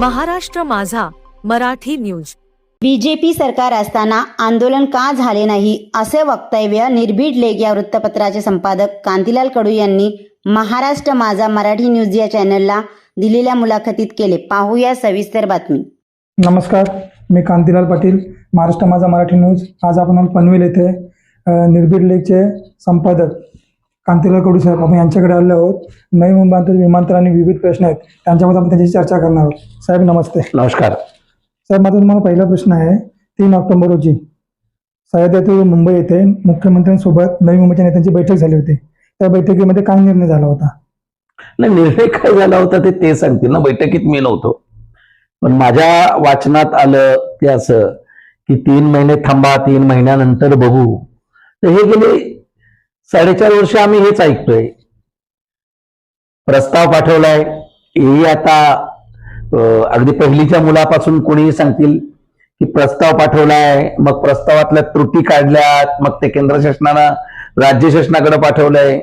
महाराष्ट्र माझा Marathi news. BJP सरकार असताना आंदोलन का झाले नाही असे वक्तव्य निर्भीड लेख या वृत्तपत्राचे संपादक कांतीलाल कडू यांनी महाराष्ट्र माझा मराठी न्यूज या चॅनलला दिलेल्या मुलाखतीत केले. पाहूया सविस्तर बातमी. नमस्कार मी कांतीलाल पाटील महाराष्ट्र माझा मराठी न्यूज. आज आपण पनवेल येथे निर्भीड लेखचे संपादक कांतीलाल कडू साहेब आपण यांच्याकडे आले आहोत. नवी मुंबईतील विमानतळ आणि विविध प्रश्न आहेत. त्यांच्याबद्दल आपण त्यांच्याशी चर्चा करणार आहोत. साहेब नमस्ते. नमस्कार. साहेब माझा तुम्हाला पहिला प्रश्न आहे. तीन ऑक्टोबर रोजी सह्याद्री येथे मुंबई येथे मुख्यमंत्र्यांसोबत नवी मुंबईच्या नेत्यांची बैठक झाली होती. त्या बैठकीमध्ये काय निर्णय झाला होता? नाही निर्णय काय झाला होता ते ते सांगतील ना. बैठकीत मी नव्हतो. पण माझ्या वाचनात आलं ते असं की तीन महिने थांबा तीन महिन्यानंतर बघू. तर हे गेले साडेचार वर्ष आम्ही हेच ऐकतोय. प्रस्ताव पाठवलाय. हेही आता अगदी पहिलीच्या मुलापासून कोणीही सांगतील की प्रस्ताव पाठवलाय. मग प्रस्तावातल्या त्रुटी काढल्यात. मग ते केंद्र शासनानं राज्य शासनाकडे पाठवलंय.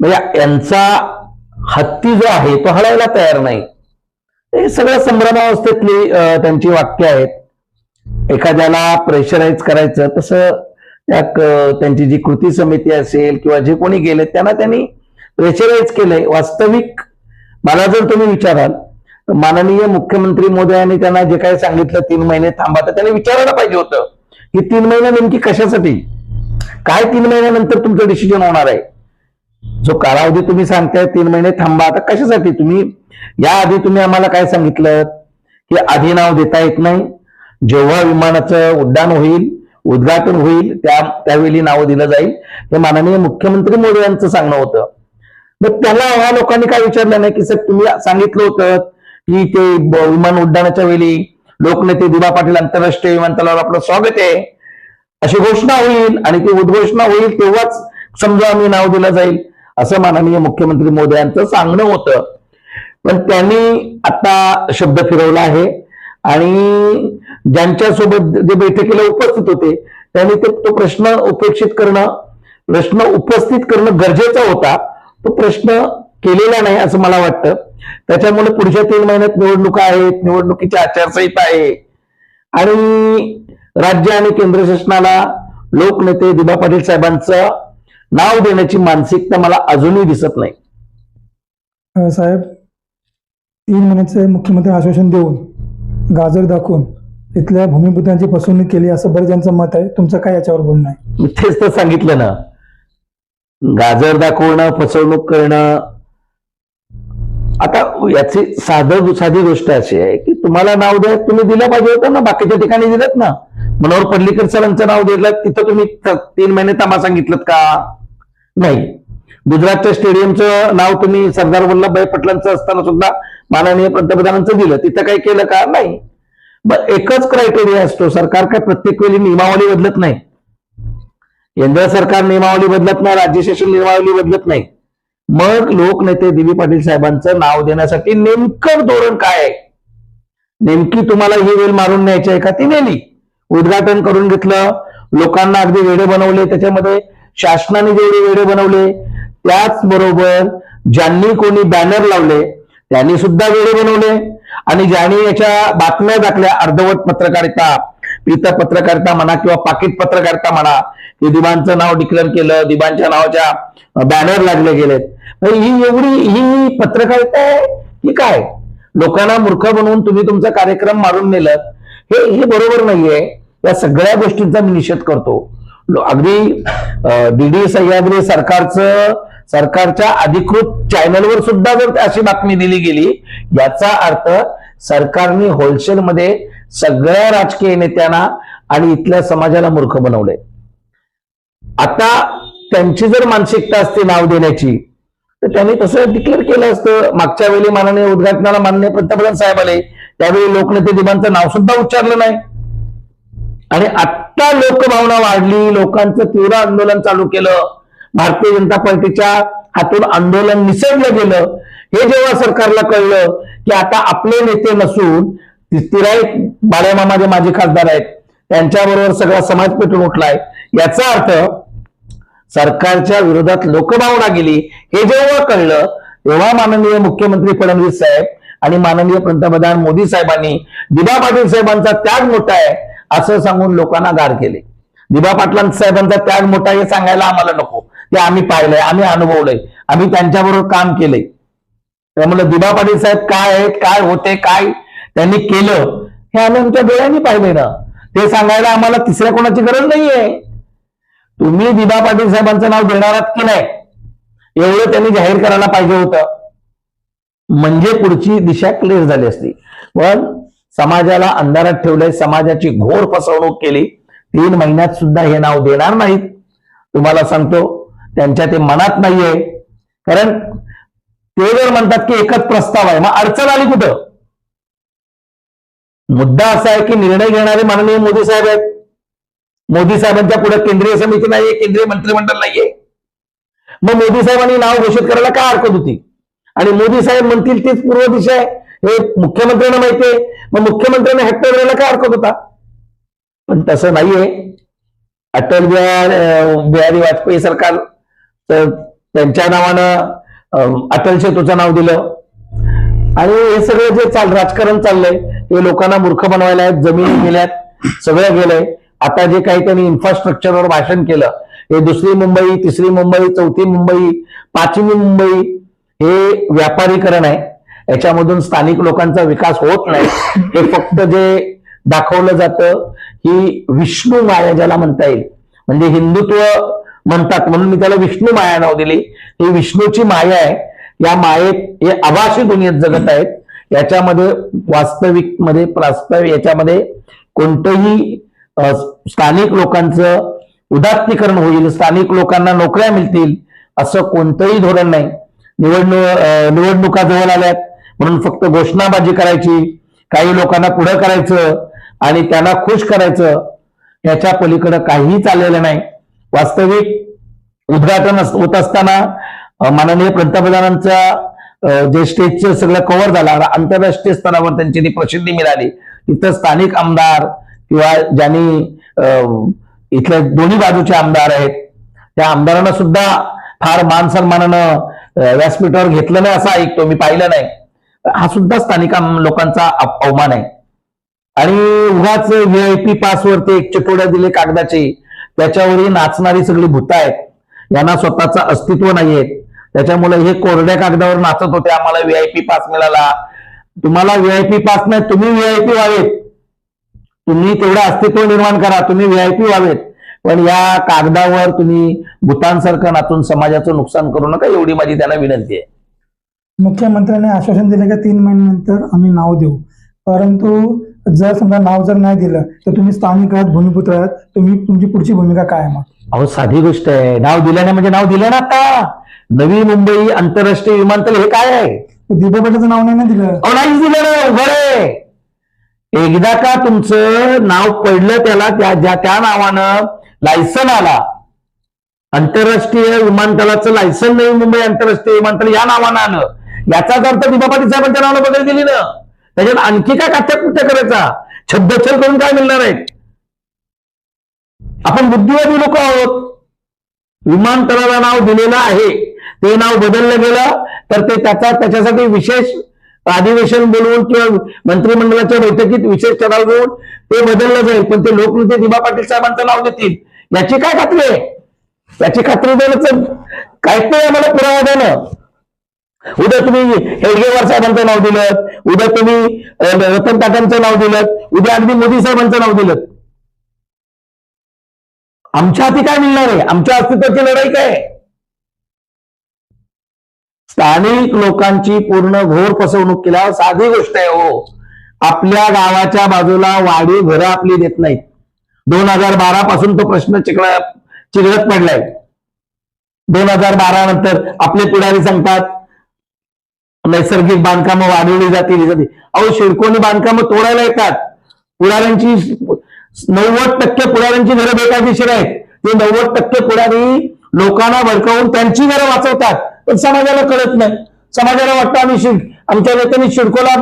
म्हणजे यांचा हत्ती जो आहे तो हलायला तयार नाही. हे सगळ्या संभ्रमावस्थेतली त्यांची वाक्य आहेत. एखाद्याला प्रेशराईज करायचं तसं त्या त्यांची जी कृती समिती असेल किंवा जे कोणी गेले त्यांना त्यांनी प्रेशराईज केलंय. वास्तविक मला जर तुम्ही विचाराल तर माननीय मुख्यमंत्री मोदयांनी त्यांना जे काही सांगितलं तीन महिने थांबा तर त्यांनी विचारायला पाहिजे होतं की तीन महिने नेमकी कशासाठी? काय तीन महिन्यानंतर तुमचं डिसिजन होणार आहे? जो कालावधी तुम्ही सांगताय तीन महिने थांबा आता कशासाठी? तुम्ही याआधी तुम्ही आम्हाला काय सांगितलं की आधी नाव देता येत नाही जेव्हा विमानाचं उड्डाण होईल उद्घाटन होईल त्या त्यावेळी नाव दिलं जाईल. हे माननीय मुख्यमंत्री मोदी यांचं सांगणं होतं. मग त्याला ह्या लोकांनी काय विचारलं नाही की सर तुम्ही सांगितलं होतं की ते विमान उड्डाणाच्या वेळी लोकनेते दिबा पाटील आंतरराष्ट्रीय विमानतळावर आपलं स्वागत आहे. अशी घोषणा होईल आणि ती उद्घोषणा होईल तेव्हाच समजा आम्ही नाव दिलं जाईल असं माननीय मुख्यमंत्री मोदी यांचं सांगणं होतं. पण त्यांनी आता शब्द फिरवला आहे आणि ज्यांच्यासोबत जे बैठकीला उपस्थित होते त्यांनी ते तो प्रश्न उपेक्षित करणं प्रश्न उपस्थित करणं गरजेचा होता. तो प्रश्न केलेला नाही असं मला वाटतं. त्याच्यामुळे पुढच्या तीन महिन्यात निवडणुका आहेत निवडणुकीची आचारसंहिता आहे. आणि राज्य आणि केंद्र शासनाला लोकनेते दिबा पाटील साहेबांचं नाव देण्याची मानसिकता मला अजूनही दिसत नाही. साहेब तीन महिन्याचे मुख्यमंत्री आश्वासन देऊन गाजर दाखवून इथल्या भूमिपुत्रांची फसवणूक केली असं बरेच यांचं मत आहे. तुमचं काय याच्यावर बोलणं आहे? तेच तर सांगितलं ना. गाजर दाखवणं फसवणूक करणं. आता याची साधं साधी गोष्ट अशी आहे की तुम्हाला नाव द्या तुम्ही दिलं पाहिजे होतं ना बाकीच्या ठिकाणी दिलं ना. मनोहर पल्लीकर सरांचं नाव दिलं तिथं तुम्ही तीन महिने थांबा सांगितलं का? नाही. गुजरातच्या स्टेडियमचं नाव तुम्ही सरदार वल्लभभाई पटेलांचं असताना सुद्धा माननीय पंतप्रधानांचं दिलं. तिथं काही केलं का? नाही. एकच क्रायटेरिया असतो. सरकार काय प्रत्येक वेळी नियमावली बदलत नाही. केंद्र सरकार नियमावली बदलत नाही राज्य शासन नियमावली बदलत नाही. मग लोकनेते दिवी पाटील साहेबांचं नाव देण्यासाठी नेमकं धोरण काय आहे? नेमकी तुम्हाला ही वेळ मारून न्यायची आहे का? ती नेली. उद्घाटन करून घेतलं. लोकांना अगदी वेडे बनवले. त्याच्यामध्ये शासनाने जेवढे वेडे बनवले त्याचबरोबर ज्यांनी कोणी बॅनर लावले त्यांनी सुद्धा वेडे बनवले. आणि ज्याने याच्या बातम्या दाखल्या अर्धवट पत्रकारिता इतर पत्रकारिता म्हणा किंवा पाकिट पत्रकारिता म्हणा की दिबांचं नाव डिक्लेअर केलं दिबांच्या नावाच्या बॅनर लागले गेलेत. ही एवढी ही पत्रकारिता आहे की काय? लोकांना मूर्ख बनवून तुम्ही तुमचा कार्यक्रम मारून नेलं हे हे बरोबर नाहीये. या सगळ्या गोष्टींचा मी निषेध करतो. अगदी डीडी सह्याद्री सरकारचं सरकारच्या अधिकृत चॅनलवर सुद्धा जर अशी बातमी दिली गेली याचा अर्थ सरकारने होलसेलमध्ये सगळ्या राजकीय नेत्यांना आणि इथल्या समाजाला मूर्ख बनवले. आता त्यांची जर मानसिकता असते नाव देण्याची तर त्यांनी तसं डिक्लेअर केलं असतं. मागच्या वेळी माननीय उद्घाटनाला माननीय पंतप्रधान साहेब आले. त्यावेळी लोकनेते दिबांचं नाव सुद्धा उच्चारलं नाही. आणि आत्ता लोकभावना वाढली लोकांचं तीव्र आंदोलन चालू केलं. भारतीय जनता पार्टीच्या हातून आंदोलन निसरलं गेलं. हे जेव्हा सरकारला कळलं की आता आपले नेते नसून तिराई बाळेमामा जे माजी खासदार आहेत त्यांच्याबरोबर सगळा समाज पेटून उठलाय. याचा अर्थ सरकारच्या विरोधात लोकभावना गेली. हे जेव्हा कळलं तेव्हा माननीय मुख्यमंत्री फडणवीस साहेब आणि माननीय पंतप्रधान मोदी साहेबांनी दिबा पाटील साहेबांचा त्याग मोठा आहे असं सांगून लोकांना गार केले. दिबा पाटलां साहेबांचा त्याग मोठा हे सांगायला आम्हाला नको. ते आम्ही पाहिलंय आम्ही अनुभवलंय आम्ही त्यांच्याबरोबर काम केलंय. त्यामुळे दिबा पाटील साहेब काय आहेत काय होते काय त्यांनी केलं हे आम्ही आमच्या डोळ्यांनी पाहिले ना. ते सांगायला आम्हाला तिसऱ्या कोणाची गरज नाहीये. तुम्ही दिबा पाटील साहेबांचं नाव देणार आहात की नाही एवढं त्यांनी जाहीर करायला पाहिजे होतं. म्हणजे पुढची दिशा क्लिअर झाली असती. पण समाजाला अंधारात ठेवलंय समाजाची घोर फसवणूक केली. तीन महिन्यात सुद्धा हे नाव देणार नाहीत. तुम्हाला सांगतो त्यांच्या ते मनात नाहीये. कारण ते जर म्हणतात की एकच प्रस्ताव आहे मग अडचण आली कुठं? मुद्दा असा आहे की निर्णय घेणारे माननीय मोदी साहेब आहेत. मोदी साहेबांच्या पुढे केंद्रीय समिती नाहीये केंद्रीय मंत्रिमंडळ नाहीये. मग मोदी साहेबांनी नाव घोषित करायला काय हरकत होती? आणि मोदी साहेब म्हणतील तीच पूर्व दिशा आहे. हे मुख्यमंत्र्यांना माहितीये मग मुख्यमंत्र्यांना हट्ट करायला काय हरकत होता? पण तसं नाहीये. अटल बिहार बिहारी वाजपेयी सरकार तर त्यांच्या नावानं अटल सेतूचं नाव दिलं. आणि हे सगळं जे चाल राजकारण चाललंय हे लोकांना मूर्ख बनवायला आहेत जमीन गेल्यात सगळं गेलंय. आता जे काही त्यांनी इन्फ्रास्ट्रक्चरवर भाषण केलं हे दुसरी मुंबई तिसरी मुंबई चौथी मुंबई पाचवी मुंबई हे व्यापारीकरण आहे. याच्यामधून स्थानिक लोकांचा विकास होत नाही. हे फक्त जे दाखवलं जातं ही विष्णू माया ज्याला म्हणता येईल म्हणजे हिंदुत्व म्हणतात. म्हणून मी त्याला विष्णू माया नाव दिली. ही विष्णूची माया आहे. या मायेत हे आभासी दुनियेत जगत आहेत. याच्यामध्ये वास्तविकमध्ये प्रास्तव याच्यामध्ये कोणतंही स्थानिक लोकांचं उदात्तीकरण होईल स्थानिक लोकांना नोकऱ्या मिळतील असं कोणतंही धोरण नाही. निवडणूक निवडणुका जवळ आल्यात. म्हणून फक्त घोषणाबाजी करायची काही लोकांना पुढं करायचं आणि त्यांना खुश करायचं याच्या पलीकडे काहीही चाललेलं नाही. वास्तविक उद्घाटन होत असताना माननीय पंतप्रधानांचा जे स्टेजचं सगळं कव्हर झाला आंतरराष्ट्रीय स्तरावर त्यांची ती प्रसिद्धी मिळाली तिथं स्थानिक आमदार किंवा ज्यांनी इथल्या दोन्ही बाजूचे आमदार आहेत त्या आमदारांना सुद्धा फार मान सन्मानानं व्यासपीठावर घेतलं नाही असं ऐकतो मी पाहिलं नाही. हा सुद्धा स्थानिक आम- लोकांचा अवमान आहे. आणि उगाच व्हीआयपी पासवरती एक चिठोड्या दिले कागदाचे त्याच्यावरही नाचणारी सगळी भूत आहेत. यांना स्वतःचं अस्तित्व नाहीये. त्याच्यामुळे हे कोरड्या कागदावर नाचत होते. आम्हाला व्हीआयपी पास मिळाला. तुम्हाला व्हीआयपी पास नाही तुम्ही व्हीआयपी व्हावेत. तुम्ही तेवढं अस्तित्व निर्माण करा. तुम्ही व्हीआयपी व्हावेत. पण या कागदावर तुम्ही भूतांसारखं नाचून समाजाचं नुकसान करू नका एवढी माझी त्यांना विनंती आहे. मुख्यमंत्र्यांनी आश्वासन दिलं की तीन महिन्यानंतर आम्ही नाव देऊ. परंतु जर समजा नाव जर नाही दिलं तर तुम्ही स्थानिक आहात भूमिपुत्र आहात तुम्ही तुमची पुढची भूमिका काय मग? अहो साधी गोष्ट आहे. नाव दिलं नाही म्हणजे नाव दिलं ना आता. नवी मुंबई आंतरराष्ट्रीय विमानतळ हे काय आहे? दिबा पाटीलचं नाव नाही ना दिलं? अहो नाहीच दिलं ना. आहे. एकदा का तुमचं नाव पडलं त्याला त्या ज्या त्या नावानं लायसन आला. आंतरराष्ट्रीय विमानतळाचं लायसन नवी मुंबई आंतरराष्ट्रीय विमानतळ या नावानं आलं. याचाच अर्थ दिबा पाटील साहेबांच्या नावानं बदल दिली ना. त्याच्यात आणखी काय काथ्या कुठे करायचा? छद्दछल करून काय मिळणार आहे आपण बुद्धिवादी लोक आहोत. विमानतळाला नाव दिलेलं आहे. ते नाव बदललं गेलं तर ते त्याचा त्याच्यासाठी विशेष अधिवेशन बोलवून किंवा मंत्रिमंडळाच्या बैठकीत विशेष ठराव घेऊन ते बदललं जाईल. पण ते लोकनेते दिबा पाटील साहेबांचं नाव देतील. याची काय खात्री आहे? याची खात्री देण्याचं काहीच नाही आम्हाला पुरावा देणं. उद्या तुम्ही हेडगेवार साहेबांचं नाव दिलं उद्या तुम्ही रतन टाटांचं नाव दिलं उद्या अगदी मोदी साहेबांचं नाव दिलं आमच्या हाती काय मिळणार आहे? आमच्या अस्तित्वाची लढाई काय स्थानिक लोकांची पूर्ण घोर फसवणूक केल्यावर साधी गोष्ट आहे हो. आपल्या गावाच्या बाजूला वाढी घरं आपली देत नाहीत. दोन हजार बारा पासून तो प्रश्न चिकळा चिघळत पडलाय. दोन हजार बारा नंतर आपले पुढारी सांगतात नैसर्गिक बांधकामं वाढवली जातील अहो शिरकोणी बांधकामं तोडायला येतात. पुढाऱ्यांची नव्वद टक्के पुढाऱ्यांची घरं बेकायदेशीर आहेत. ते नव्वद टक्के पुढारी लोकांना भडकावून त्यांची घरं वाचवतात. पण समाजाला कळत नाही. समाजाला वाटतं आम्ही शिड आमच्या नेत्यांनी शिडकोला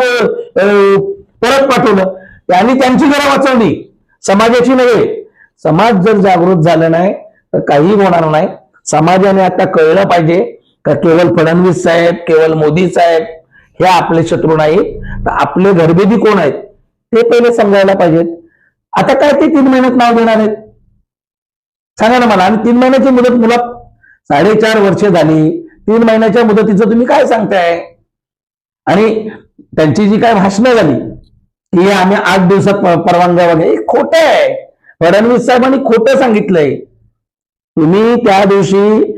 परत पाठवलं. त्यांनी त्यांची घरं वाचवली. समाजाची नव्हे. समाज जर जागृत झाला नाही तर काही होणार नाही. समाजाने आता कळलं पाहिजे. का केवळ फडणवीस साहेब केवळ मोदी साहेब हे आपले शत्रू नाहीत. तर आपले घरभेदी कोण आहेत? ते पहिले समजायला पाहिजेत. आता काय ते तीन महिन्यात नाव देणार आहेत? सांगा ना मला. आणि तीन महिन्याची मुदत मुला साडेचार वर्ष झाली. तीन महिन्याच्या मुदतीचं तुम्ही काय सांगताय? आणि त्यांची जी काय भाषणं झाली की आम्ही आठ दिवसात परवानग्या वगैरे. हे खोटं आहे. फडणवीस साहेबांनी खोटं सांगितलंय. तुम्ही त्या दिवशी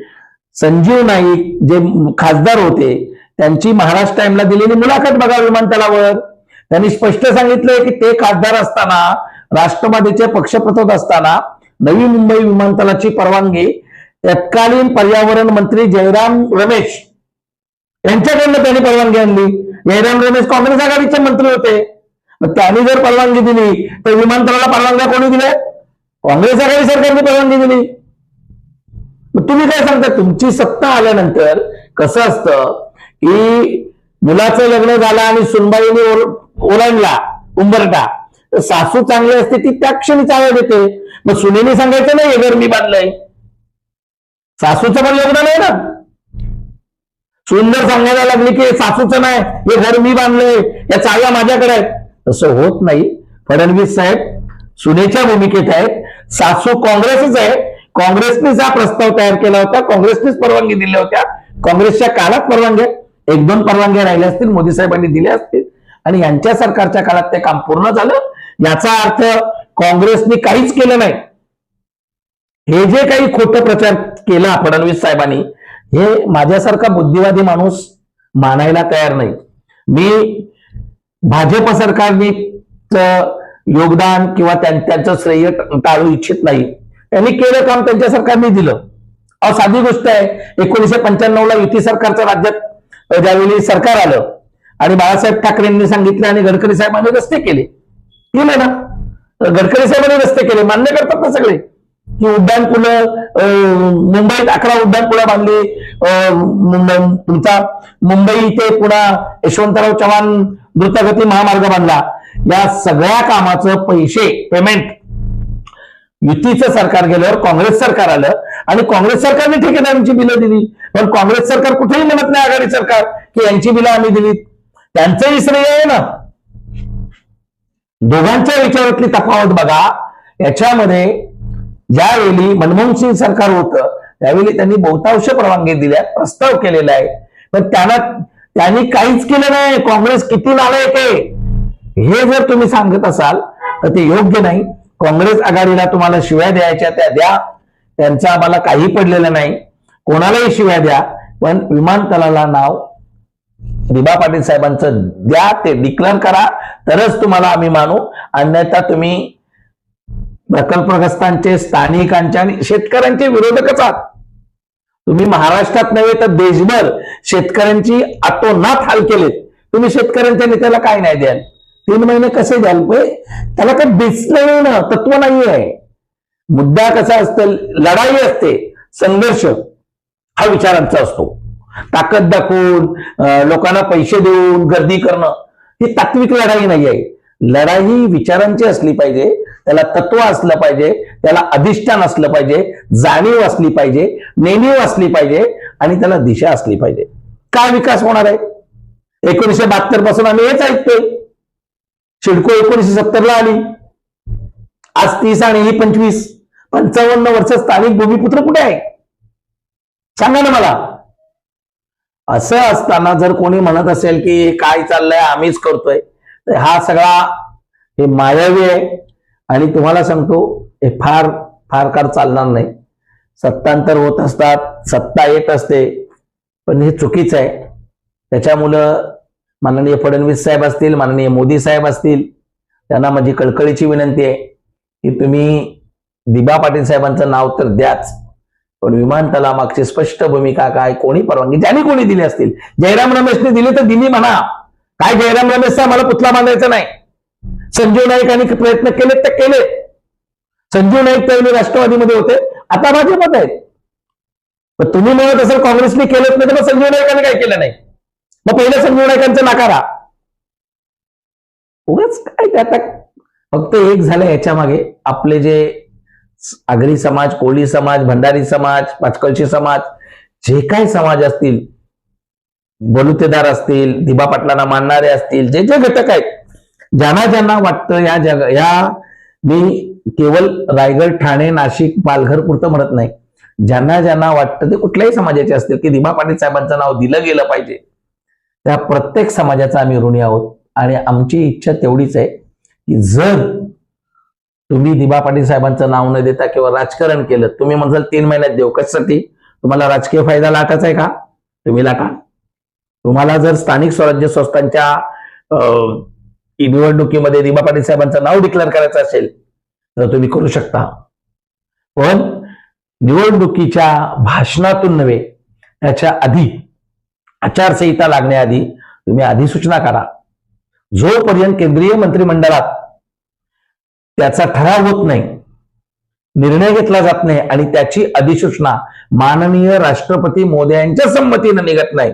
संजीव नाईक जे खासदार होते त्यांची महाराष्ट्र टाइमला दिलेली मुलाखत बघा विमानतळावर. त्यांनी स्पष्ट सांगितलंय की ते खासदार असताना राष्ट्रवादीचे पक्षप्रतोद असताना नवी मुंबई विमानतळाची परवानगी तत्कालीन पर्यावरण मंत्री जयराम रमेश यांच्याकडनं त्यांनी परवानगी आणली. जयराम रमेश काँग्रेस आघाडीचे मंत्री होते. मग त्यांनी जर परवानगी दिली तर विमानतळाला परवानग्या कोणी दिल्या? काँग्रेस आघाडी सरकारने परवानगी दिली. तुम्ही काय सांगता? तुमची सत्ता आल्यानंतर कसं असतं की मुलाचं लग्न झालं आणि सुनबाईने ओलांडला उंबरटा सासू चांगली असते ती त्या क्षणी चावळ देते. मग सुनेने सांगायचं नाही हे घर मी बांधलंय. सासूचं पण लग्न नाही ना? सुंदर सांगायला लागली की सासूचं नाही हे घर मी बांधलंय या चाव्या माझ्याकडे आहेत. तसं होत नाही. फडणवीस साहेब सुनेच्या भूमिकेत आहेत. सासू काँग्रेसच आहे. काँग्रेसनेच हा प्रस्ताव तयार केला होता काँग्रेसनेच परवानगी दिल्या होत्या. काँग्रेसच्या काळात परवानग्या एक दोन परवानग्या राहिल्या असतील मोदी साहेबांनी दिल्या असतील. आणि यांच्या सरकारच्या काळात ते काम पूर्ण झालं. याचा अर्थ काँग्रेसने काहीच केलं नाही. हे जे काही खोटं प्रचार केला फडणवीस साहेबांनी हे माझ्यासारखा बुद्धिवादी माणूस मानायला तयार नाही. मी भाजप सरकारने योगदान किंवा त्यां- त्यांचं श्रेय टाळू इच्छित नाही. त्यांनी केलं काम त्यांच्या सरकारने दिलं. अहो साधी गोष्ट आहे. एकोणीशे पंच्याण्णव ला युती सरकारचं राज्यात ज्यावेळी सरकार आलं आणि बाळासाहेब ठाकरेंनी सांगितलं आणि गडकरी साहेबांनी रस्ते केले. केले ना? गडकरी साहेबांनी रस्ते केले. मान्य करतात ना सगळे? की उड्डाण पुलं मुंबईत अकरा उड्डाण पुलं बांधली. अं, तुमचा मुंबई ते पुन्हा यशवंतराव चव्हाण द्रुतगती महामार्ग बांधला. या सगळ्या कामाचं पैसे पेमेंट युतीचं सरकार गेल्यावर काँग्रेस सरकार आलं आणि काँग्रेस सरकारने ठेकेदारांची बिलं दिली. पण काँग्रेस सरकार कुठेही म्हणत नाही आघाडी सरकार की यांची बिलं आम्ही दिलीत. त्यांचंही श्रेय आहे ना. दोघांच्या विचारातली तफावत बघा. याच्यामध्ये ज्यावेळी मनमोहन सिंग सरकार होतं त्यावेळी त्यांनी बहुतांश परवानगी दिल्या प्रस्ताव केलेला आहे. पण त्यांना त्यांनी काहीच केलं नाही. काँग्रेस किती नालायक आहे. हे जर तुम्ही सांगत असाल तर ते योग्य नाही. काँग्रेस आघाडीला तुम्हाला शिव्या द्यायच्या त्या द्या. त्यांचा आम्हाला काही पडलेलं नाही. कोणालाही शिव्या द्या. पण विमानतळाला नाव दिबा पाटील साहेबांचं द्या. ते डिक्लेअर करा. तरच तुम्हाला आम्ही मानू. अन्यथा तुम्ही प्रकल्पग्रस्तांचे स्थानिकांचे आणि शेतकऱ्यांचे विरोधकच आहात. तुम्ही महाराष्ट्रात नव्हे तर देशभर शेतकऱ्यांची अतोनात हाल केलेत. तुम्ही शेतकऱ्यांच्या नेत्याला काय नाही द्याल? तीन महिने कसे द्याल पे त्याला काही बेसलं ना तत्व नाही आहे मुद्दा कसा असतं लढाई असते संघर्ष हा विचारांचा असतो. ताकद दाखवून लोकांना पैसे देऊन गर्दी करणं ही तात्विक लढाई नाही आहे लढाई विचारांची असली पाहिजे त्याला तत्व असलं पाहिजे त्याला अधिष्ठान असलं पाहिजे जाणीव असली पाहिजे नेणीव असली पाहिजे आणि त्याला दिशा असली पाहिजे. काय विकास होणार आहे? एकोणीसशे बहात्तरपासून आम्ही हेच ऐकतोय. सिडको एकोणीशे सत्तर ला आली. आज तीस आणि ही पंचवीस. पंचावन्न वर्ष स्थानिक भूमिपुत्र कुठे आहे? सांगा ना मला. असं असताना जर कोणी म्हणत असेल की काय चाललंय आम्हीच करतोय तर हा सगळा हे मायावी आहे. आणि तुम्हाला सांगतो हे फार फार काळ चालणार नाही. सत्तांतर होत असतात सत्ता येत असते. पण हे चुकीचं आहे. त्याच्यामुळं माननीय फडणवीस साहेब असतील माननीय मोदी साहेब असतील त्यांना माझी कळकळीची विनंती आहे की तुम्ही दिबा पाटील साहेबांचं नाव तर द्याच पण विमानतळामागची स्पष्ट भूमिका काय कोणी परवानगी ज्यांनी कोणी दिली असतील जयराम रमेशने दिली तर दिली म्हणा. काय जयराम रमेशचा मला पुतला बांधायचा नाही. संजीव नाईकांनी प्रयत्न केले तर केले संजीव नाईक त्यावेळी राष्ट्रवादीमध्ये होते आता भाजपत आहेत. तुम्ही म्हणत असेल काँग्रेसने केलं नाही तर मग संजीव नाईकांनी काय केलं नाही? मग पहिलं संजीव नाकारा. उगाच काय ते आता? फक्त एक झालं याच्या मागे. आपले जे आगरी समाज कोळी समाज भंडारी समाज पाचकळशी समाज जे काय समाज असतील बलुतेदार असतील दिबा पाटलांना मानणारे असतील जे जे घटक आहेत ज्यांना ज्यांना वाटतं या जग या मी केवळ रायगड ठाणे नाशिक पालघर पुरतं म्हणत नाही. ज्यांना ज्यांना वाटतं ते कुठल्याही समाजाचे असतील की दिबा पाटील साहेबांचं नाव दिलं गेलं पाहिजे. त्या प्रत्येक समाजाचा आम्ही ऋणी आहोत. आणि आमची इच्छा तेवढीच आहे की जर तुम्ही दिबा पाटील साहेबांचं नाव न देता किंवा राजकारण केलं तुम्ही म्हणाल तीन महिन्यात देऊ कशासाठी? तुम्हाला राजकीय फायदा लाटायचा आहे का? तुम्ही लाटा तुम्हाला जर स्थानिक स्वराज्य संस्थांच्या अं, निवडणुकीमध्ये दिबा पाटील साहेबांचं नाव डिक्लेअर करायचं असेल तर तुम्ही करू शकता. पण निवडणुकीच्या भाषणातून नव्हे त्याच्या आधी आचारसंहिता लागण्याआधी तुम्ही अधिसूचना करा. जोपर्यंत केंद्रीय मंत्रिमंडळात त्याचा ठराव होत नाही निर्णय घेतला जात नाही आणि त्याची अधिसूचना माननीय राष्ट्रपती मोदयांच्या संमतीनं निघत नाही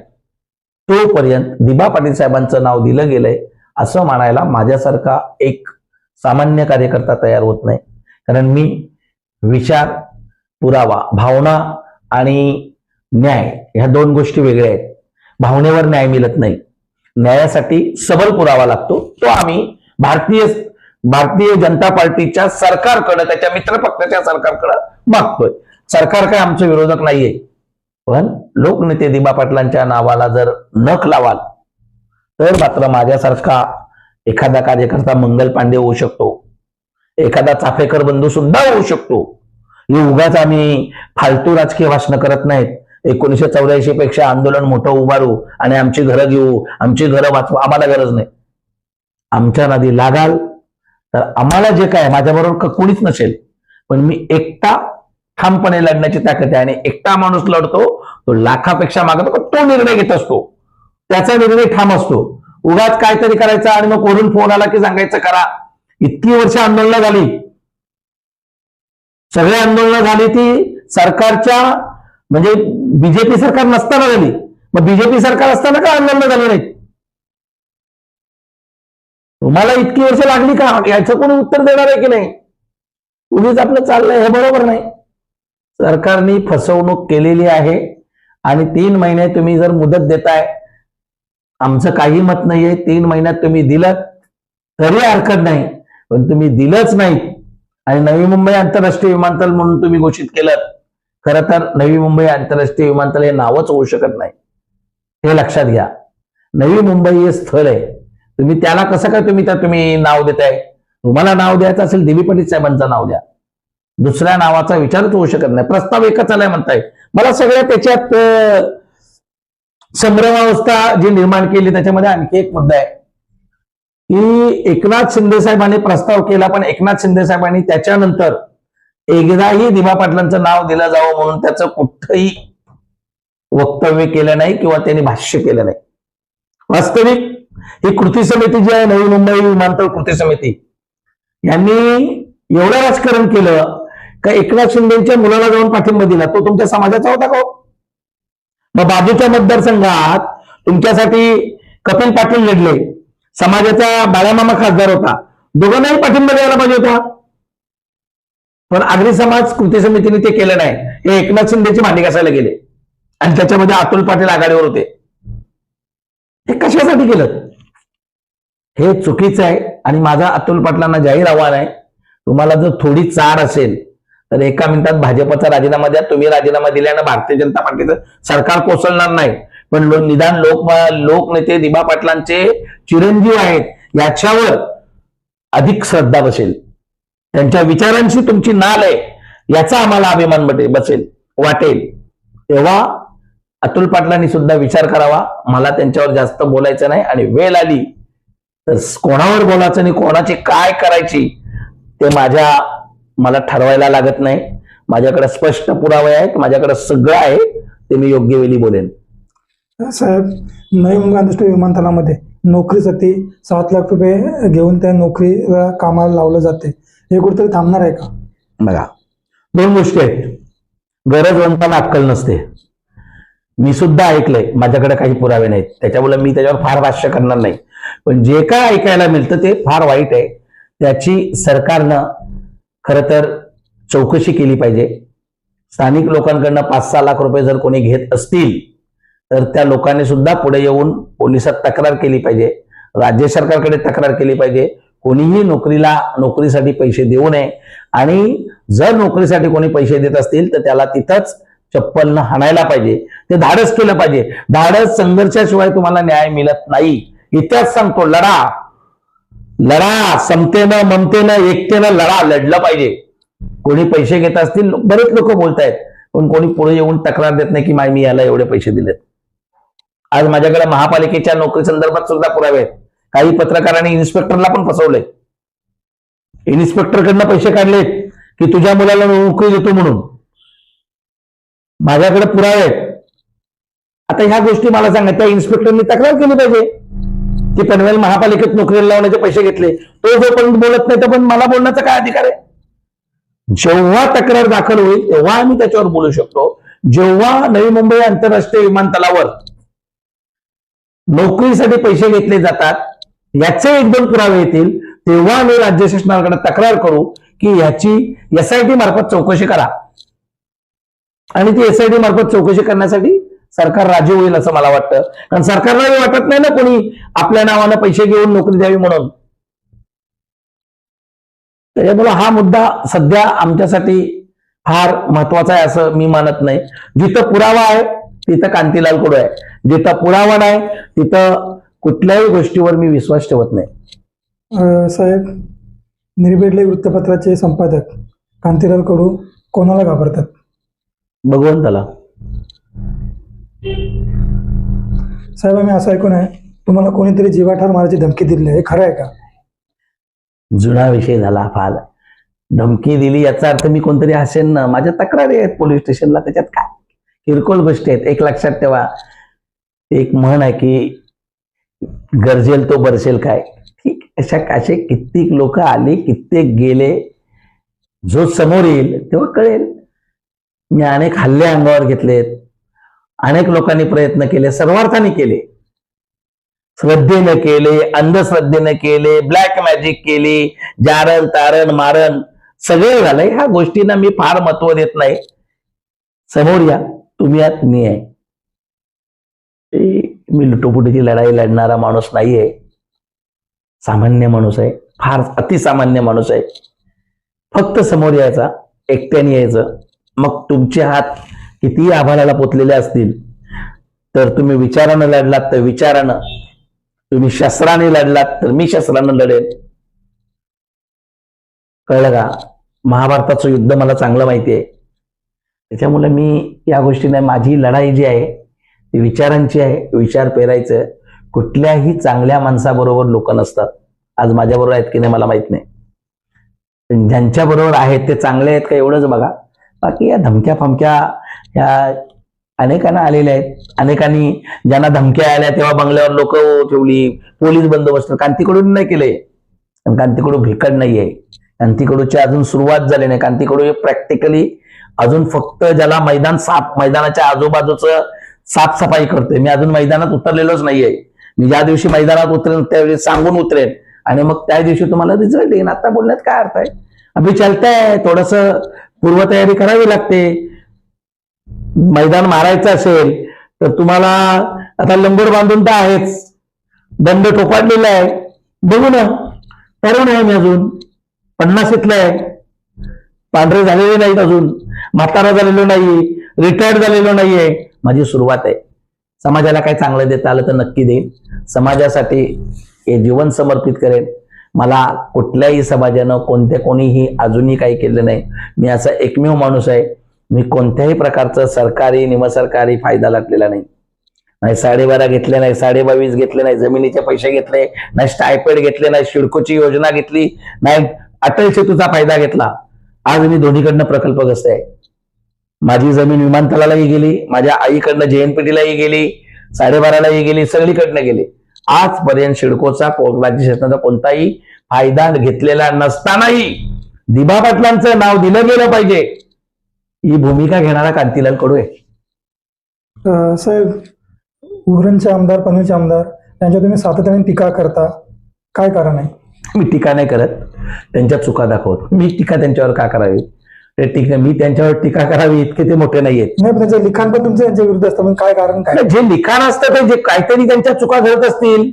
तोपर्यंत दिबा पाटील साहेबांचं नाव दिलं गेलंय असं मानायला माझ्यासारखा एक सामान्य कार्यकर्ता तयार होत नाही. कारण मी विचार पुरावा भावना आणि न्याय ह्या दोन गोष्टी वेगळ्या आहेत. भावनेवर न्याय मिळत नाही. न्यायासाठी सबल पुरावा लागतो. तो आम्ही भारतीय भारतीय जनता पार्टीच्या सरकारकडे त्याच्या मित्रपक्षाच्या सरकारकडे मागतोय. सरकार काय आमचे विरोधक नाहीये. पण लोकनेते दिबा पाटलांच्या नावाला जर नख लावाल तर मात्र माझ्यासारखा एखादा कार्यकर्ता मंगल पांडे होऊ शकतो. एखादा चाफेकर बंधू सुद्धा होऊ शकतो. हे उगाच आम्ही फालतू राजकीय भाषण करत नाहीत. एकोणीशे चौऱ्याऐंशी पेक्षा आंदोलन मोठं उभारू आणि आमची घरं घेऊ आमची घरं वाचवू आम्हाला गरज नाही. आमच्या नदी लागाल तर आम्हाला जे काय माझ्याबरोबर कोणीच नसेल. पण मी एकटा ठामपणे लढण्याची ताकद आहे आणि एकटा माणूस लढतो तो लाखापेक्षा मागतो पण तो निर्णय घेत असतो. त्याचा निर्णय ठाम असतो. उगाच काहीतरी करायचं आणि मग कोरून फोन आला की सांगायचं करा. इतकी वर्ष आंदोलनं झाली. सगळे आंदोलनं झाली ती सरकारच्या म्हणजे बीजेपी सरकार नसताना झाली. मग बीजेपी सरकार असताना का आंदोलनं झाली नाही? तुम्हाला इतकी वर्ष लागली का? याचं कोणी उत्तर देणार आहे की नाही? उगीच आपलं चाललंय हे बरोबर नाही. सरकारने फसवणूक केलेली आहे आणि तीन महिने तुम्ही जर मुदत देताय आमचं काही मत नाहीये तीन महिन्यात तुम्ही दिलं तरी हरकत नाही. पण तुम्ही दिलंच नाही. आणि नवी मुंबई आंतरराष्ट्रीय विमानतळ म्हणून तुम्ही घोषित केलं. खरं तर नवी मुंबई आंतरराष्ट्रीय विमानतळ हे नावच होऊ शकत नाही. हे लक्षात घ्या. नवी मुंबई हे स्थळ आहे. तुम्ही त्याला कसं काय तुम्ही त्या तुम्ही नाव देताय? तुम्हाला नाव द्यायचं असेल दिलीप पाटील साहेबांचं नाव द्या. दुसऱ्या नावाचा विचारच होऊ शकत नाही. प्रस्ताव एकच आलाय म्हणताय. मला सगळ्या त्याच्यात संभ्रमावस्था जी निर्माण केली त्याच्यामध्ये आणखी एक मुद्दा आहे. की एकनाथ शिंदे साहेबांनी प्रस्ताव केला पण एकनाथ शिंदे साहेबांनी त्याच्यानंतर एकदाही दिबा पाटलांचं नाव दिलं जावं म्हणून त्याचं कुठंही वक्तव्य केलं नाही किंवा त्यांनी भाष्य केलं नाही. वास्तविक ही कृती समिती जी आहे नवी मुंबई विमानतळ कृती समिती यांनी एवढं राजकारण केलं का एकनाथ शिंदेच्या मुलाला जाऊन पाठिंबा दिला. तो तुमच्या समाजाचा होता का हो? मग बाजूच्या मतदारसंघात तुमच्यासाठी कपिल पाटील लढले. समाजाचा बाळ्यामामा खासदार होता. दोघांनाही पाठिंबा द्यायला पाहिजे होता. पण आगरी समाज कृती समितीने ते केलं नाही. हे एकनाथ शिंदेची मांडी घासायला गेले. आणि त्याच्यामध्ये अतुल पाटील आघाडीवर होते. हे कशासाठी केलं? हे चुकीचं आहे आणि माझा अतुल पाटलांना जाहीर आव्हान आहे. तुम्हाला जर थोडी चार असेल तर एका मिनिटात भाजपचा राजीनामा द्या. तुम्ही राजीनामा दिल्यानं भारतीय जनता पार्टीचं सरकार कोसळणार नाही. पण लो- निदान लोक लोकनेते दिबा पाटलांचे चिरंजीव आहेत. याच्यावर अधिक श्रद्धा बसेल. त्यांच्या विचारांशी तुमची नाल आहे याचा आम्हाला अभिमान बसेल वाटेल. तेव्हा अतुल पाटलांनी सुद्धा विचार करावा. मला त्यांच्यावर जास्त बोलायचं नाही आणि वेळ आली तर कोणावर बोलायचं आणि कोणाची काय करायची ते माझ्या मला ठरवायला लागत नाही. माझ्याकडे स्पष्ट पुरावे आहेत माझ्याकडे सगळं आहे ते मी योग्य वेळी बोलेन. साहेब नवी मुंबई विमानतळामध्ये नोकरीसाठी सात लाख रुपये घेऊन त्या नोकरीला कामाला लावलं जाते. हे कुठेतरी थांबणार आहे का? बघा दोन गोष्टी आहेत. गरजवंताला अक्कल नसते. मी सुद्धा ऐकलंय माझ्याकडे काही पुरावे नाहीत. त्याच्यामुळे मी त्याच्यावर फार भाष्य करणार नाही. पण जे काय ऐकायला मिळतं ते फार वाईट आहे. त्याची सरकारनं खरं तर चौकशी केली पाहिजे. स्थानिक लोकांकडनं पाच सहा लाख रुपये जर कोणी घेत असतील तर त्या लोकांनी सुद्धा पुढे येऊन पोलिसात तक्रार केली पाहिजे. राज्य सरकारकडे तक्रार केली पाहिजे. कोणीही नोकरीला नोकरीसाठी पैसे देऊ नये. आणि जर नोकरीसाठी कोणी पैसे देत असतील तर त्याला तिथंच चप्पलनं हाणायला पाहिजे. ते धाडस केलं पाहिजे. धाडस संघर्षाशिवाय तुम्हाला न्याय मिळत नाही. इतिहास सांगतो लढा. लढा. समतेनं ममतेनं एकतेनं लढा. लढलं पाहिजे. कोणी पैसे घेत असतील बरेच लोक बोलतायत पण कोणी पुढे येऊन तक्रार देत नाही की माय मी याला एवढे पैसे दिलेत. आज माझ्याकडे महापालिकेच्या नोकरी संदर्भात सुद्धा पुरावे आहेत. काही पत्रकारांनी इन्स्पेक्टरला पण फसवलंय. इन्स्पेक्टरकडनं पैसे काढलेत की तुझ्या मुलाला नोकरी देतो म्हणून. माझ्याकडे पुरावे आता ह्या गोष्टी मला सांगा त्या इन्स्पेक्टरनी तक्रार केली पाहिजे. की पनवेल महापालिकेत नोकरीला लावण्याचे पैसे घेतले. तो जोपर्यंत बोलत नाही तर पण मला बोलण्याचा काय अधिकार आहे? जेव्हा तक्रार दाखल होईल तेव्हा आम्ही त्याच्यावर बोलू शकतो. जेव्हा नवी मुंबई आंतरराष्ट्रीय विमानतळावर नोकरीसाठी पैसे घेतले जातात याचे एक दोन पुरावे येतील. तेव्हा आम्ही राज्य शासनाकडे तक्रार करू की याची एसआयटी मार्फत चौकशी करा. आणि ती एसआयटी मार्फत चौकशी करण्यासाठी सरकार राजी होईल असं मला वाटतं. कारण सरकारला वाटत नाही ना कोणी आपल्या नावानं पैसे घेऊन नोकरी द्यावी म्हणून. त्याच्यामुळे हा मुद्दा सध्या आमच्यासाठी फार महत्त्वाचा आहे असं मी मानत नाही. जिथं पुरावा आहे तिथं कांतीलाल कुडू आहे. जिथं पुरावा नाही तिथं कुठल्याही गोष्टीवर मी विश्वास ठेवत नाही. अ, साहेब निर्भीड वृत्तपत्राचे संपादक कांतीलाल कडू कोणाला घाबरतात? भगवंताला. साहेब आम्ही असं ऐकून आहे तुम्हाला कोणीतरी जीवाठार मारायची धमकी दिली आहे हे खरं आहे का? जुना विषय झाला फार. धमकी दिली याचा अर्थ मी कोणतरी हसेन ना. माझ्या तक्रारी आहेत पोलीस स्टेशनला त्याच्यात काय? किरकोळ गोष्टी आहेत. एक लक्षात ठेवा. एक म्हण आहे की गरजेल तो बरसेल काय? ठीक अशा असे कित्येक लोक आले कित्येक गेले. जो समोर येईल तेव्हा कळेल. मी अनेक हल्ले अंगावर घेतलेत. अनेक लोकांनी प्रयत्न केले सर्वार्थाने केले. श्रद्धेनं केले अंधश्रद्धेनं केले ब्लॅक मॅजिक केली जारण तारण मारण. सगळे झालंय ह्या गोष्टींना मी फार महत्त्व देत नाही. समोर या तुम्ही आत मी आहे. ते मी लुटोपुटीची लढाई लढणारा माणूस नाहीये. सामान्य माणूस आहे. फार अतिसामान्य माणूस आहे. फक्त समोर यायचा एकट्याने यायचं. मग तुमचे हात कितीही आभाळाला पोचलेले असतील तर तुम्ही विचारानं लढलात तर विचारानं. तुम्ही शस्त्राने लढलात तर मी शस्त्रानं लढेल कळलं का? महाभारताचं युद्ध मला चांगलं माहिती आहे. त्याच्यामुळे मी या गोष्टीने माझी लढाई जी आहे ती विचारांची आहे विचार पेरायचं. कुठल्याही चांगल्या माणसाबरोबर लोक नसतात. आज माझ्याबरोबर आहेत की नाही मला माहीत नाही. पण ज्यांच्या बरोबर आहेत ते चांगले आहेत का एवढंच बघा. बाकी या धमक्या फमक्या ह्या अनेकांना आलेल्या आहेत. अनेकांनी ज्यांना धमक्या आल्या तेव्हा बंगल्यावर लोक ठेवली पोलीस बंदोबस्त कांतीकडून नाही केले. पण कांतीकडू भिकड आहे कांतीकडूची अजून सुरुवात झाली नाही. कांतीकडू हे प्रॅक्टिकली अजून फक्त ज्याला मैदान साफ मैदानाच्या आजूबाजूचं साफसफाई करतोय. मी अजून मैदानात उतरलेलोच नाहीये. मी ज्या दिवशी मैदानात उतरेन त्यावेळी सांगून उतरेन. आणि मग त्या दिवशी तुम्हाला रिझल्ट येईन. आता बोलण्यात काय अर्थ आहे? अभि चलताय. थोडस पूर्वतयारी करावी लागते. मैदान मारायचं असेल तर तुम्हाला आता लंगोर बांधून तर आहेच. दंड टोपाडलेला आहे. बघू ना. तरुण आहे मी अजून. पन्नासीतला आहे. पांढरे झालेले नाहीत अजून. म्हातारा झालेलो नाही रिटायर्ड झालेलो नाहीये. माझी सुरुवात आहे. समाजाला काय चांगलं देता आलं तर नक्की देईन समाजासाठी हे जीवन समर्पित करेन मला कुठल्याही समाजानं कोणत्या कोणीही अजूनही काही केलं नाही. मी असा एकमेव माणूस आहे. मी कोणत्याही प्रकारचं सरकारी निमसरकारी फायदा लागलेला नाही. नाही साडेबारा घेतले नाही साडेबावीस घेतले नाही जमिनीचे पैसे घेतले नाही स्टायपेड घेतले नाही शिडकोची योजना घेतली नाही अटल सेतूचा फायदा घेतला. आज मी दोन्हीकडनं प्रकल्पग्रस्त आहे. माझी जमीन विमानतळालाही गेली माझ्या आईकडनं जेएनपीटीलाही गेली साडेबारालाही गेली सगळीकडनं गेली. आजपर्यंत शिडकोचा को- राज्य शासनाचा कोणताही फायदा घेतलेला नसतानाही दिबा पाटलांचं नाव दिलं गेलं पाहिजे. ही भूमिका घेणारा कांतीलाल कडू आहे. साहेब उरणचे आमदार पनवेलचे आमदार यांच्या तुम्ही सातत्याने टीका करता. काय कारण आहे? मी टीका नाही करत. त्यांच्या चुका दाखवत. मी टीका त्यांच्यावर का करावी? ते टीका मी त्यांच्यावर टीका करावी इतके ते मोठे नाहीयेत. नाही पण त्यांचं लिखाण पण तुमचं यांच्या विरुद्ध असतं पण काय कारण काय? जे लिखाण असतं ते जे काहीतरी त्यांच्या चुका घडत असतील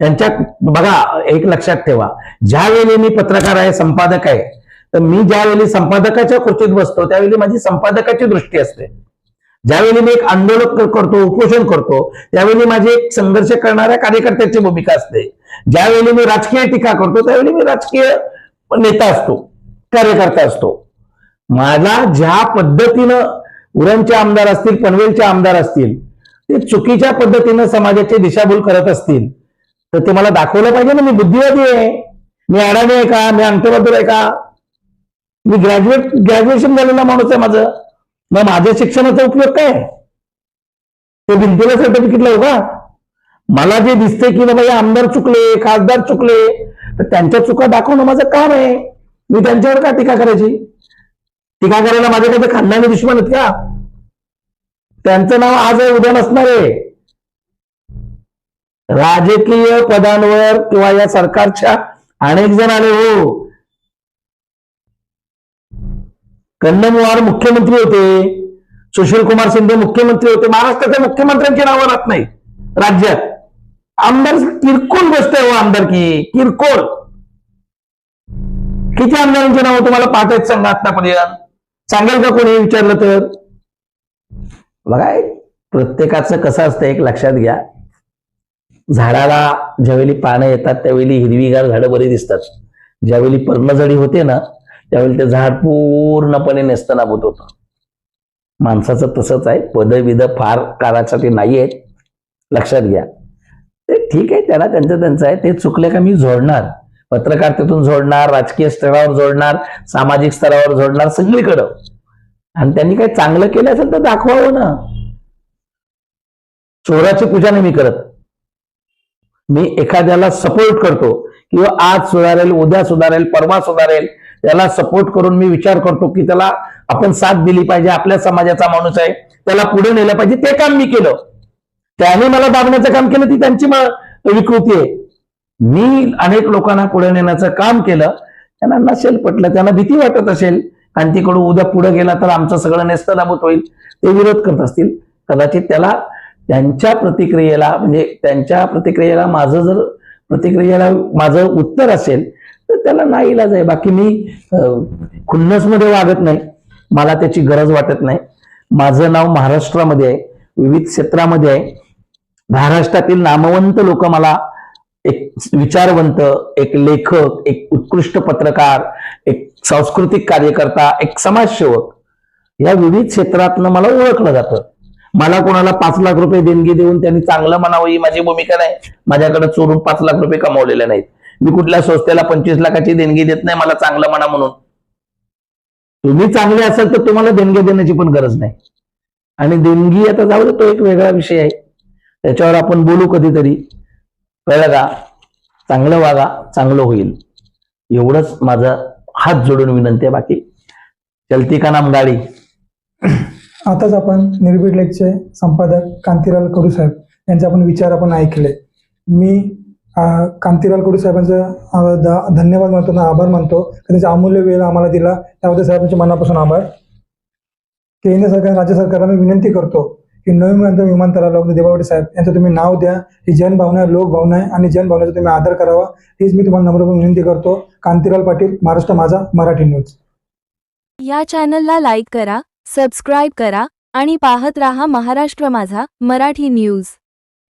त्यांच्या बघा एक लक्षात ठेवा. ज्यावेळी मी पत्रकार आहे संपादक आहे तर मी ज्यावेळी संपादकाच्या खुर्चीत बसतो त्यावेळी माझी संपादकाची दृष्टी असते. ज्यावेळी मी एक आंदोलन कर- करतो उपोषण करतो त्यावेळी माझी एक संघर्ष करणाऱ्या कार्यकर्त्याची भूमिका असते. ज्यावेळी मी राजकीय टीका करतो त्यावेळी मी राजकीय नेता असतो कार्यकर्ता असतो. मला ज्या पद्धतीनं उरणचे आमदार असतील पनवेलचे आमदार असतील ते चुकीच्या पद्धतीनं समाजाची दिशाभूल करत असतील तर ते मला दाखवलं पाहिजे ना मी बुद्धिवादी आहे. मी अडाणी आहे का? मी अंतबद्दल आहे का? मी ग्रॅज्युएट ग्रॅज्युएशन झालेला माणूस आहे माझं. मग माझ्या शिक्षणाचा उपयोग काय? ते भिंतीला सर्टिफिकेट लावू का? मला जे दिसते की बाबा हे आमदार चुकले खासदार चुकले तर त्यांच्या चुका दाखवणं माझं काम आहे. मी त्यांच्यावर का टीका करायची? टीका करायला माझ्याकडे खानदानी दुश्मन आहेत का? त्यांचं नाव आज आहे उद्या नसणार आहे. राजकीय पदांवर किंवा या सरकारच्या अनेक जण आले हो. कन्नमवार मुख्यमंत्री होते सुशील कुमार शिंदे मुख्यमंत्री होते. महाराष्ट्राच्या मुख्यमंत्र्यांची नावं राहत नाही राज्यात. आमदार किरकोळ गोष्ट आहे हो आमदार की. किरकोळ. किती आमदारांची नावं तुम्हाला पाहत आहेत सांगा आतापर्यंत सांगेल का कोणी विचारलं तर? बघा प्रत्येकाचं कसं असतं एक लक्षात घ्या. झाडाला ज्यावेळी पानं येतात त्यावेळी हिरवीगार झाडं बरी दिसतात. ज्यावेळी पर्णझडी होते ना त्यावेळी ते झाड पूर्णपणे नेस्तनाभूत होतं. माणसाचं तसंच आहे पद फार फार ते नाही आहेत लक्षात घ्या. ते ठीक आहे त्याला त्यांचं त्यांचं आहे. ते चुकले का मी जोडणार पत्रकारितेतून जोडणार राजकीय स्तरावर जोडणार सामाजिक स्तरावर जोडणार सगळीकडं. आणि त्यांनी काही चांगलं केलं असेल तर दाखवावं ना. चोराची पूजा नाही मी करत. मी एखाद्याला सपोर्ट करतो. किंवा आज सुधारेल उद्या सुधारेल परवा सुधारेल त्याला सपोर्ट करून मी विचार करतो की त्याला आपण साथ दिली पाहिजे आपल्या समाजाचा माणूस आहे त्याला पुढे नेलं पाहिजे ते काम मी केलं. त्याने मला दाबण्याचं काम केलं ती त्यांची विकृती आहे. मी अनेक लोकांना पुढे नेण्याचं काम केलं. त्यांना नसेल पटलं त्यांना भीती वाटत असेल आणि तिकडून उद्या पुढे गेला तर आमचं सगळं नेस्तनाबूत होईल. ते विरोध करत असतील. कदाचित त्याला त्यांच्या प्रतिक्रियेला म्हणजे त्यांच्या प्रतिक्रियेला माझं जर प्रतिक्रियेला माझं उत्तर असेल तर त्याला नाही इलाज आहे. बाकी मी खुन्नसमध्ये वागत नाही. मला त्याची गरज वाटत नाही. माझं नाव महाराष्ट्रामध्ये आहे. विविध क्षेत्रामध्ये आहे. महाराष्ट्रातील नामवंत लोक मला एक विचारवंत एक लेखक एक उत्कृष्ट पत्रकार एक सांस्कृतिक कार्यकर्ता एक समाजसेवक या विविध क्षेत्रातनं मला ओळखलं जातं. मला कोणाला पाच लाख रुपये देणगी देऊन त्यांनी चांगलं म्हणावं ही माझी भूमिका नाही. माझ्याकडे चोरून पाच लाख रुपये कमावलेले नाहीत. मी कुठल्या संस्थेला पंचवीस लाखाची देणगी देत नाही मला चांगलं म्हणा म्हणून. तुम्ही चांगले असाल तर तुम्हाला देणगी देण्याची पण गरज नाही. आणि देणगी आता जाऊ दे तो एक वेगळा विषय आहे. त्याच्यावर आपण बोलू कधीतरी. कळलं का? चांगलं वागा चांगलं होईल. एवढंच माझं हात जोडून विनंती आहे बाकी. चलती का नाम गाडी? आताच आपण निर्भीड लेखचे संपादक कांतीलाल कडू साहेब यांचे आपण विचार आपण ऐकले. मी कांतीलाल कडू साहेबांचं धन्यवाद मानतो ना आभार मानतो. त्यांचा अमूल्य वेळ आम्हाला दिला. त्याबद्दल साहेबांचे मनापासून आभार. केंद्र सरकार राज्य सरकारला मी विनंती करतो. की नवीन विमानतळाला अगदी देवावडे साहेब यांचं तुम्ही नाव द्या. ही जनभावना आहे लोकभावना आहे आणि जनभावनेचा तुम्ही आदर करावा. हीच मी तुम्हाला नम्रपणे विनंती करतो. कांतीलाल पाटील महाराष्ट्र माझा मराठी न्यूज. या चॅनलला लाईक करा सबस्क्राईब करा आणि पाहत रहा महाराष्ट्र माझा मराठी न्यूज.